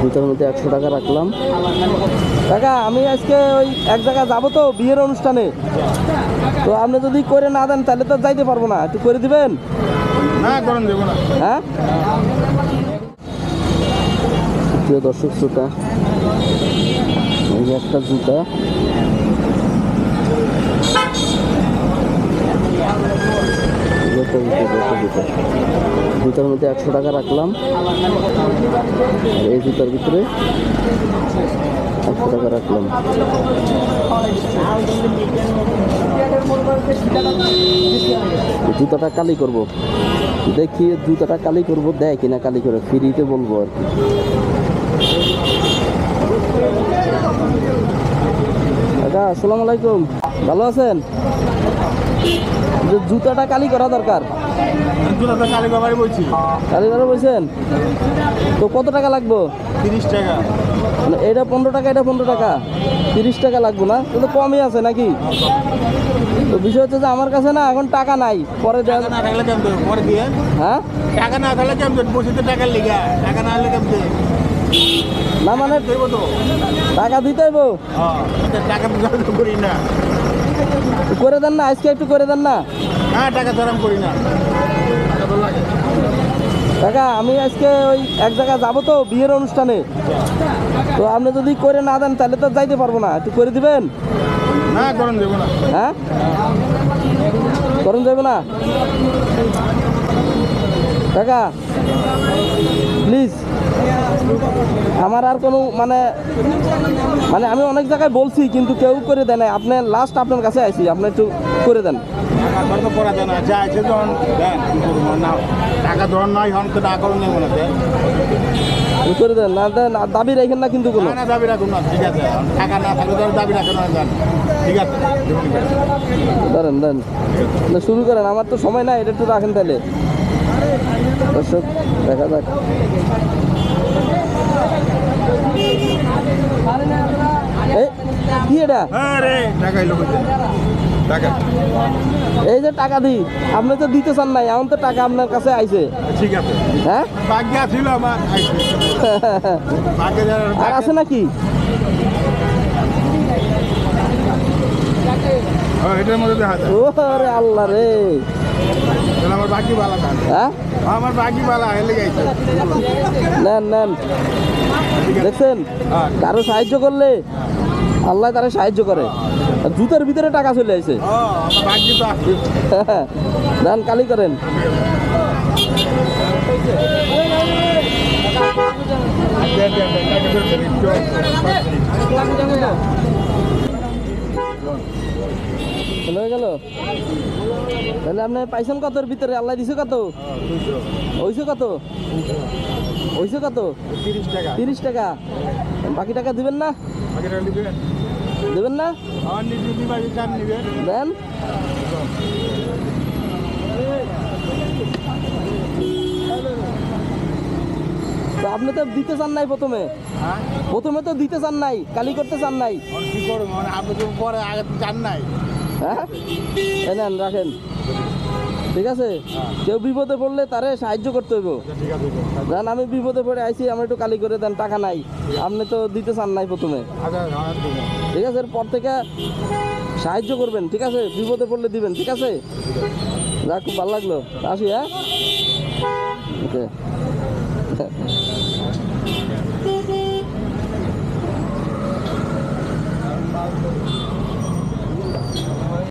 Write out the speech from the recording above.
জুতোর মধ্যে একশো টাকা রাখলাম। কাকা আমি আজকে ওই এক জায়গায় যাব তো বিয়ের অনুষ্ঠানে। তো আপনি যদি করে না দেন তাহলে তো যাইতে পারব না। একটু করে দিবেন? না গরম দেবো না। হ্যাঁ? প্রিয় দর্শক শ্রোতা এই একটা জুতা। এই জুতার মধ্যে একশো টাকা রাখলাম। এই জুতার ভিতরে একশো টাকা রাখলাম। জুতাটা কালি করব। দেখি জুতাটা কালি করব, দেয় কিনা কালি করে, ফ্রিতে বলব আর কি। আসসালামু আলাইকুম। ভালো আছেন? যে জুতাটা কালি করা দরকার। কালী বলছি। কালি করা বলছেন? তো কত টাকা লাগবো? তিরিশ টাকা। মানে এটা পনেরো টাকা এটা পনেরো টাকা। তিরিশ টাকা লাগবো না? তো তো কমই আছে নাকি? তো বিষয় হচ্ছে যে আমার কাছে না এখন টাকা নাই। পরে টাকা না থাকলে কেমন পরে দিয়ে। হ্যাঁ? টাকা না থাকলে কেমন দেবো বসে তো টাকার লিগা। টাকা না হলে কেমন না মানে দেবো তো। টাকা দিতে হইব? হ্যাঁ টাকা করি না। করে দেন না আজকে একটু করে দেন না। হ্যাঁ টাকা ধরাম করি না। টাকা আমি আজকে ওই এক জায়গায় যাব তো বিয়ের অনুষ্ঠানে। তো আপনি যদি করে না দেন তাহলে তো যাইতে পারব না। একটু করে দিবেন? না গরম দেবো না। হ্যাঁ? না? কাকা প্লিজ। আমার আর কোনো মানে মানে আমি অনেক জায়গায় বলছি, কিন্তু কেউ করে দেয় না আপনি লাস্ট আপনার কাছে আইছি, আপনি একটু করে দেন। করা দেন, না দেন দেন দেন দাবি রাখেন না কিন্তু কোনো। দাবি রাখুন না ঠিক আছে টাকা না দাবি রাখুন ঠিক আছে ধরেন দেন শুরু করেন, আমার তো সময় নাই, এটা একটু রাখেন তাহলে। দর্শক দেখা যাক। এই কি এটা? টাকা। এই যে টাকা দিই আপনি তো দিতে চান নাই এখন তো টাকা আপনার কাছে আইছে। ঠিক আছে। হ্যাঁ? ভাগ্য ছিল আমার আর আছে নাকি? এটার মধ্যে দেখা যায় ও রে আল্লাহ রে। আমার বাকি বালা হ্যাঁ? আমার বাকি বালা হেলে গেছে। নেন নেন। দেখছেন? হ্যাঁ। কারও সাহায্য করলে আল্লাহ তারা সাহায্য করে। জুতার ভিতরে টাকা চলে আসে। দান কালি করেন। দেন, দেন, হয়ে গেল? তাহলে আপনি পাইছেন কতর ভিতরে? আল্লাহ দিছে কত? হ্যাঁ, কত? হইছে কত? তিরিশ টাকা। বাকি টাকা দিবেন না? দেবেন না? চান দেন। তো আপনি তো দিতে চান নাই প্রথমে। প্রথমে তো দিতে চান নাই কালি করতে চান নাই। কি করব? মানে পরে আগে জান নাই। হ্যাঁ? এই নেন, রাখেন। ঠিক আছে? কেউ বিপদে পড়লে তারে সাহায্য করতে হইব। ঠিক আমি বিপদে পড়ে আইছি, আমার একটু কালি করে দেন, টাকা নাই। আপনি তো দিতে চান নাই প্রথমে। ঠিক আছে? এরপর থেকে সাহায্য করবেন, ঠিক আছে? বিপদে পড়লে দিবেন, ঠিক আছে? যাক খুব ভালো লাগল। আসি হ্যাঁ? ওকে।